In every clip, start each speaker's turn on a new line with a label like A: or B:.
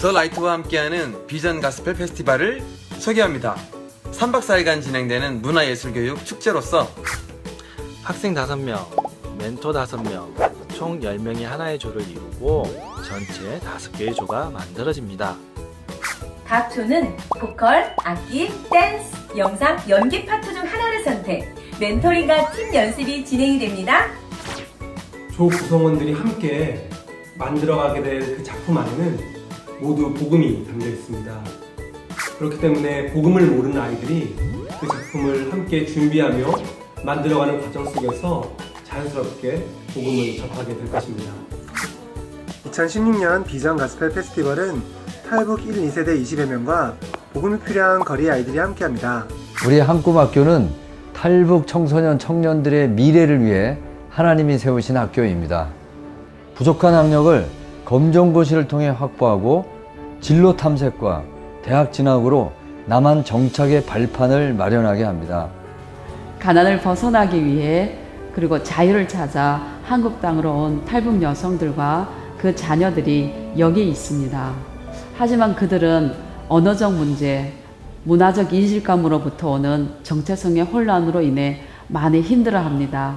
A: 더 라이트와 함께하는 비전 가스펠 페스티벌을 소개합니다. 3박 4일간 진행되는 문화예술교육 축제로서
B: 학생 5명, 멘토 5명, 총 10명이 하나의 조를 이루고 전체 5개의 조가 만들어집니다.
C: 각 조는 보컬, 악기, 댄스, 영상, 연기 파트 중 하나를 선택. 멘토링과 팀 연습이 진행이 됩니다.
D: 조 구성원들이 함께 만들어가게 될 그 작품 안에는 모두 복음이 담겨 있습니다. 그렇기 때문에 복음을 모르는 아이들이 그 작품을 함께 준비하며 만들어가는 과정 속에서 자연스럽게 복음을 접하게 될 것입니다.
E: 2016년 비전 가스펠 페스티벌은 탈북 1, 2세대 20여 명과 복음이 필요한 거리 아이들이 함께합니다.
F: 우리 한꿈학교는 탈북 청소년 청년들의 미래를 위해 하나님이 세우신 학교입니다. 부족한 학력을 검정고시를 통해 확보하고 진로 탐색과 대학 진학으로 남한 정착의 발판을 마련하게 합니다.
G: 가난을 벗어나기 위해 그리고 자유를 찾아 한국 땅으로 온 탈북 여성들과 그 자녀들이 여기 있습니다. 하지만 그들은 언어적 문제, 문화적 인식감으로부터 오는 정체성의 혼란으로 인해 많이 힘들어 합니다.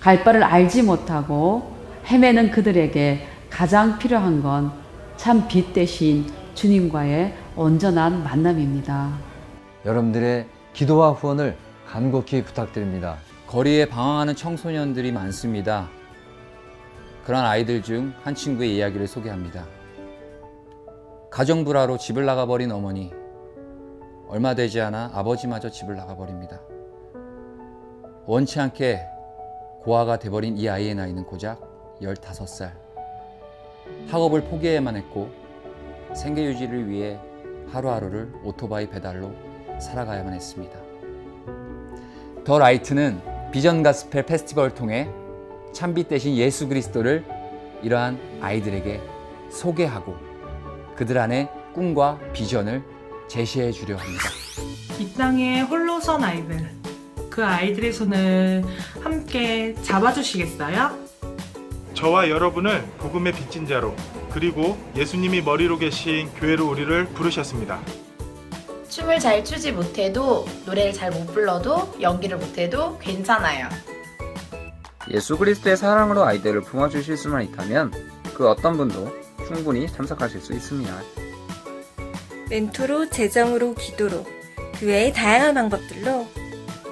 G: 갈 바를 알지 못하고 헤매는 그들에게 가장 필요한 건 참 빛 대신 주님과의 온전한 만남입니다.
F: 여러분들의 기도와 후원을 간곡히 부탁드립니다.
H: 거리에 방황하는 청소년들이 많습니다. 그런 아이들 중 한 친구의 이야기를 소개합니다. 가정 불화로 집을 나가버린 어머니. 얼마 되지 않아 아버지마저 집을 나가버립니다. 원치 않게 고아가 돼버린 이 아이의 나이는 고작 15살. 학업을 포기해야만 했고 생계 유지를 위해 하루하루를 오토바이 배달로 살아가야만 했습니다. 더 라이트는 비전 가스펠 페스티벌을 통해 참빛 대신 예수 그리스도를 이러한 아이들에게 소개하고 그들 안에 꿈과 비전을 제시해 주려 합니다.
I: 이 땅에 홀로 선 아이들, 그 아이들의 손을 함께 잡아주시겠어요?
J: 저와 여러분을 복음의 빚진 자로 그리고 예수님이 머리로 계신 교회로 우리를 부르셨습니다.
K: 춤을 잘 추지 못해도 노래를 잘 못 불러도 연기를 못해도 괜찮아요.
L: 예수 그리스도의 사랑으로 아이들을 품어주실 수만 있다면 그 어떤 분도 충분히 참석하실 수 있습니다.
M: 멘토로, 재정으로, 기도로 그 외의 다양한 방법들로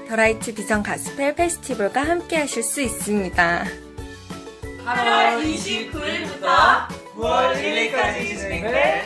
M: 더라이트 비전 가스펠 페스티벌과 함께 하실 수 있습니다.
C: 8월 29일부터 9월 1일까지 진행될